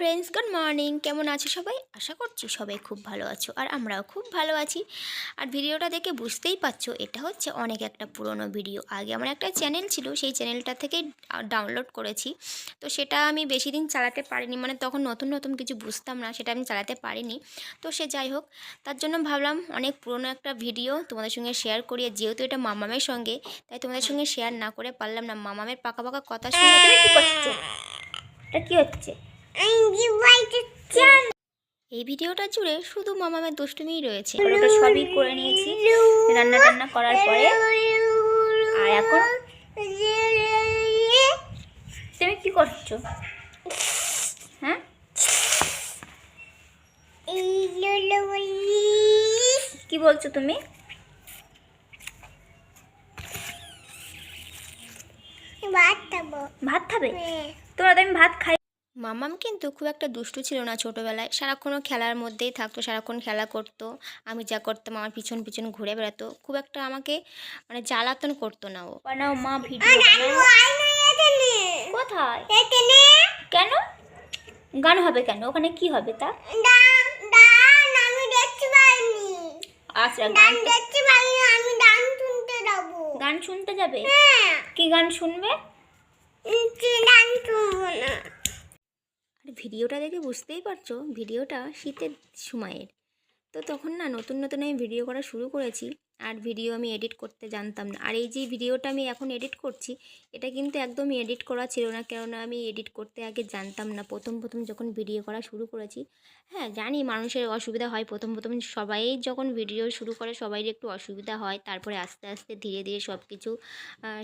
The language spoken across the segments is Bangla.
ফ্রেন্ডস গুড মর্নিং কেমন আছো সবাই? আশা করছি সবাই খুব ভালো আছো আর আমরাও খুব ভালো আছি। আর ভিডিওটা দেখে বুঝতেই পারছ, এটা হচ্ছে অনেক একটা পুরনো ভিডিও আগে আমার একটা চ্যানেল ছিল, সেই চ্যানেলটা থেকে ডাউনলোড করেছি। তো সেটা আমি বেশি দিন চালাতে পারিনি মানে তখন নতুন নতুন কিছু বুঝতাম না, সেটা আমি চালাতে পারিনি। তো সে যাই হোক, তার জন্য ভাবলাম অনেক পুরনো একটা ভিডিও তোমাদের সঙ্গে শেয়ার করি। যেহেতু এটা মামামের সঙ্গে, তাই তোমাদের সঙ্গে শেয়ার না করে পারলাম না। মামামের পাকা পাকা কথা শুনে কী এটা কী হচ্ছে? এই ভিডিওটা জুড়ে শুধু মামামের দুষ্টুমিই রয়েছে। ওটা সবই করে নিয়েছি। রান্না টান্না করার পরে। আর এখন? তুমি কি করছ? হ্যাঁ? কি বলছো তুমি? ভাত খাবে। তোরা তো আমি ভাত খাই। মামাম কিন্তু খুব একটা দুষ্টু ছিল না ছোটোবেলায়। সারাক্ষণও খেলার মধ্যেই থাকতো সারাক্ষণ খেলা করতো। আমি যা করতাম আমার পিছন পিছন ঘুরে বেড়াতো। খুব একটা আমাকে মানে জ্বালাতন করতো না ও। বানাও মা ভিডিও কোথায়? কেন? গান হবে কেন? ওখানে কি হবে তা? আচ্ছা গান গান শুনতে যাবে? কি গান শুনবে? আর ভিডিওটা দেখে বুঝতেই পারছ, ভিডিওটা শীতের সময়ের। তো তখন না নতুন নতুন আমি ভিডিও করা শুরু করেছি, আর ভিডিও আমি এডিট করতে জানতাম না। আর এই যে ভিডিওটা আমি এখন এডিট করছি, এটা কিন্তু একদমই এডিট করা ছিল না, কেননা আমি এডিট করতে আগে জানতাম না। প্রথম প্রথম যখন ভিডিও করা শুরু করেছি হ্যাঁ জানি মানুষের অসুবিধা হয়। প্রথম প্রথম সবাই যখন ভিডিও শুরু করে সবাই একটু অসুবিধা হয়। তারপরে আস্তে আস্তে ধীরে ধীরে সব কিছু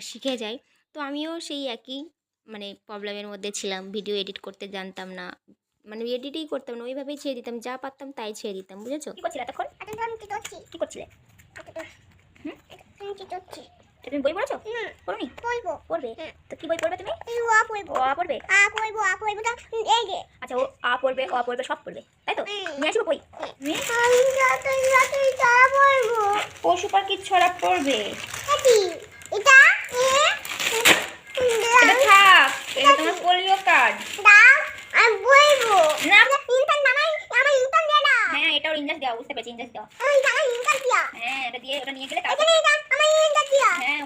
শিখে যায়। তো আমিও সেই একই মানে প্রবলেমের মধ্যে ছিলাম ভিডিও এডিট করতে জানতাম না। মানে এডিটই করতাম না ওইভাবেই ছেড়ে দিতাম যা পারতাম তাই ছেড়ে দিতাম বুঝেছ? কি করছিলে এতক্ষণ? কি করছিলে? তুমি বই পড়েছো? পড়নি? পড়বে। তো কি বই পড়বে তুমি? ও আ পড়বে। আ পড়ব? আ পড়ব না এই যে। আচ্ছা ও আ পড়বে অ পড়বে সব পড়বে তাই তো? নিয়ে আসব বই। নিয়ে পশু পাখির ছড়া পড়বে। এটা থাক এটা তোমার পোলিও কার্ড না হ্যাঁ এটা ওর ইন্ডাস দেওয়া বুঝতে পেরেছি ইন্ডাস দেওয়া হ্যাঁ এটা দিয়ে ওটা নিয়ে গেলে তারপর হ্যাঁ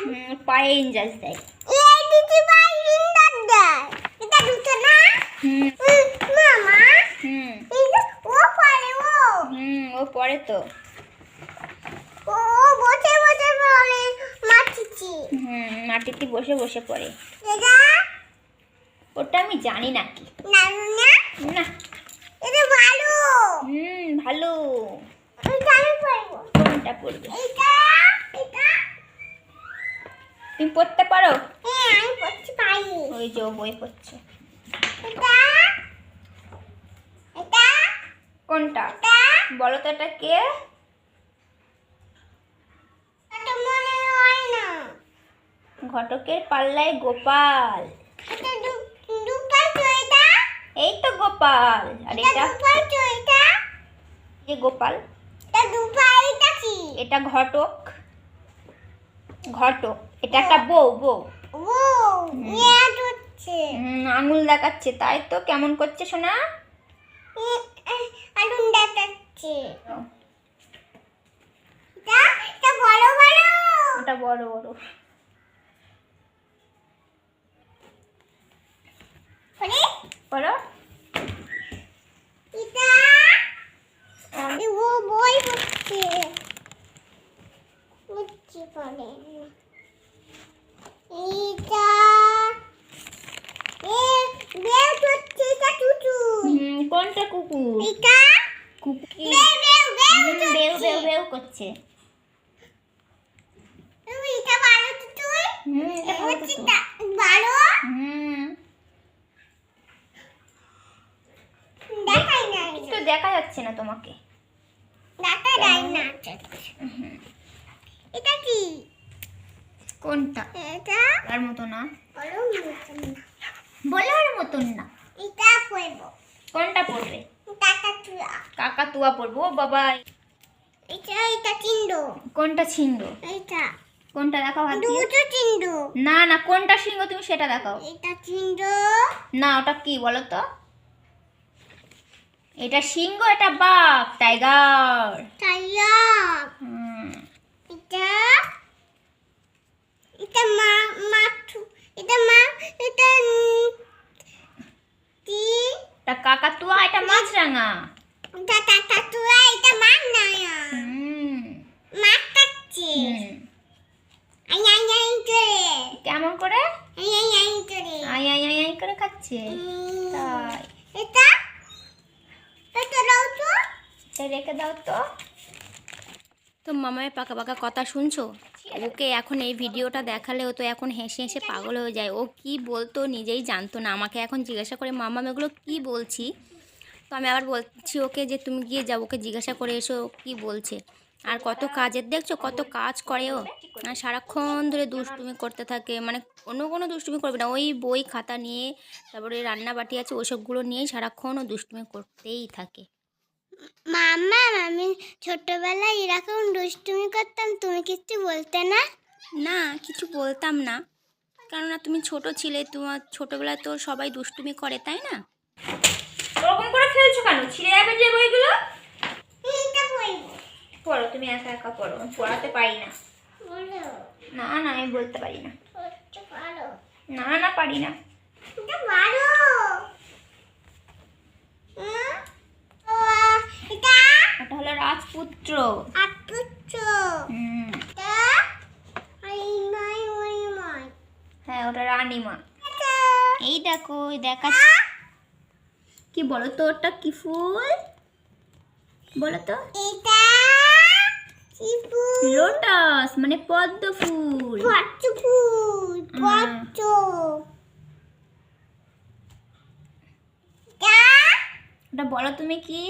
হুম, পায়ে ইন্ডাস দেয়। হুম। হুম। হুম ও পড়ে তো। হুম মাটিতে বসে বসে পড়ে। দাদা ওটা আমি জানি না কি। না? এটা ভালো। হুম ভালো। কোনটা পড়বে তুমি পড়তে পারো? ওই যে বই পড়ছে। কোনটা? বলো তো এটা কে? ঘটকের পাল্লায় গোপাল। এই তো গোপাল। আর এটা যে গোপাল। এটা ঘটক। ঘটক। এটা একটা বউ বউ। আঙুল দেখাচ্ছে তাই তো? কেমন করছে আলুন দেখাচ্ছে। এটা বড় বড়। ওটা বড় বড়। ও বই পড়ছে বুঝছি পরে এটা এ বেউ হচ্ছে এটা টুটু হুম, কোনটা কুকুর এটা কুকুর বেউ বেউ বেউ হুম, বেউ বেউ বেউ করছে তুমি এটা ভালো টুটু হুম, এটা ভালো হচ্ছে কুকুর। তা- ভালো হুম দেখাই না কিছু তো দেখা যাচ্ছে না তোমাকে। এটা কি? কোনটা? এটা? তার মতো না। বলার মতন না। এটা পড়ব। কোনটা পড়বে? টাকা তুয়া কাকা তুয়া পড়ব বাবা। এটা এটা চিন্দ কোনটা ছিন্দ এটা কোনটা দেখাও হাত দিয়ে। দুটো চিন্ডু না না কোনটা সিংহ তুমি সেটা দেখাও। এটা চিন্ডু না ওটা কি বলো তো? এটা সিংহ এটা বাঘ টাইগার। টাইয়া এটা এটা মা মাছু। এটা মা এটা এটা কাকাতুয়া এটা মাছরাঙা এটা টাটা তুয়া এটা মা না হুম। মা কাচ্ছে আই আই আই করে। কেমন করে? আই আই আই করে। আই আই আই আই করে খাচ্ছে তাই। এটা? এটা দাও তো। এটা রেখে দাও তো। তো মামায়ের পাকা পাকা কথা শুনছো? ওকে এখন এই ভিডিওটা দেখালে ও তো এখন হেসে হেসে পাগল হয়ে যায়। ও কি বলতো নিজেই জানতো না। আমাকে এখন জিজ্ঞাসা করে মামা এগুলো কি বলছি? তো আমি আবার বলছি ওকে যে, তুমি গিয়ে যাও। ওকে জিজ্ঞাসা করে এসো কি বলছে? আর কত কাজের দেখছ? কত কাজ করে ও? আর সারাক্ষণ ধরে দুষ্টুমি করতে থাকে। মানে অন্য কোনো দুষ্টুমি করবে না। ওই বই খাতা নিয়ে, তারপরে রান্না বাটি আছে, ওসবগুলো নিয়েই সারাক্ষণ ও দুষ্টুমি করতেই থাকে। মামা আমি ছোটবেলায় এরকম দুষ্টুমি করতাম তুমি কিছু বলতে না? না কিছু বলতাম না। কেননা তুমি ছোট ছিলে তোমার ছোটবেলায় তো সবাই দুষ্টুমি করে তাই না? ওরকম করে ফেলছো কেন? ছিঁড়ে যাবে যে বইগুলো? পড়ো তুমি একা একা পড়ো পড়াতে পারি না। না না আমি বলতে পারি না। না না পারি না। রাজপুত্র। নয় হ্যাঁ ওটা রানীমা। এই দেখো দেখা কি বলো তো ওটা কি ফুল? বলো তো। এটা লোটাস মানে পদ্ম ফুল। ফুল। ওটা বলো তুমি কি?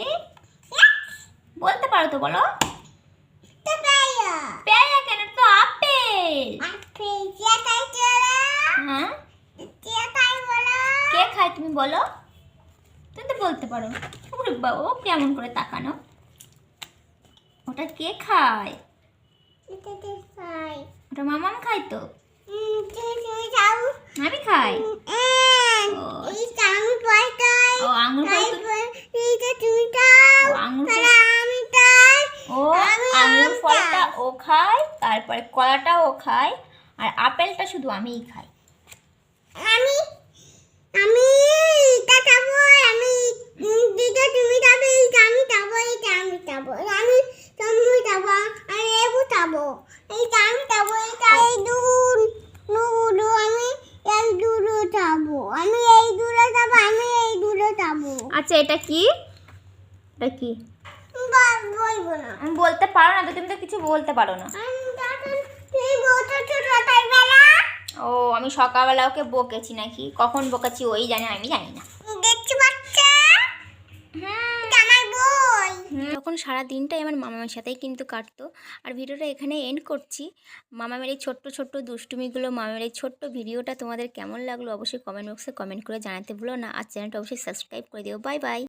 বলতে পারো তো বলো। পেয়ারা কেন? তো আপেল। হ্যাঁ? কে খায় তুমি বলো? তুমি তো বলতে পারো। বাবা ও কেমন করে তাকানো। ওটা কে খায়? ওটা মামাম খায় তো? আমি খাই উম, ও। এই আমি পাইতাই ও আঙুর ফল তো- তারপর এইটা তুমি দাও ও আঙুর ফল- তাহলে আমি তাই ও আমি আঙুর আমটা। ফলটা ও খায় তারপরে কলাটাও খায় আর আপেলটা শুধু আমিই খাই। আমি আমি এটা খাব আমি দিদা তুমি খাবে এইটা আমি খাব এইটা আমি খাব আমি তুমি খাব আমি এবু খাব এইটা আমি খাব এইটা এই দুন দুটো আমি এই দুটো খাব আমি এই দুটো খাব আমি এই দুটো খাব। আচ্ছা এটা কি? এটা কি? বলব না। বলতে পারো না তো তুমি তো কিছু বলতে পারো না। ও আমি সকালবেলা ওকে বকেছি নাকি? কখন বকেছি ওই জানে আমি জানি না। তখন সারা দিনটাই আমার মামামের সাথেই কিন্তু কাটতো। আর ভিডিওটা এখানে এন্ড করছি। মামামের এই ছোট্ট ছোট্ট দুষ্টুমিগুলো মামামের এই ছোট্ট ভিডিওটা তোমাদের কেমন লাগল অবশ্যই কমেন্ট বক্সে কমেন্ট করে জানাতে ভুলো না। আর চ্যানেলটা অবশ্যই সাবস্ক্রাইব করে দিও। Bye bye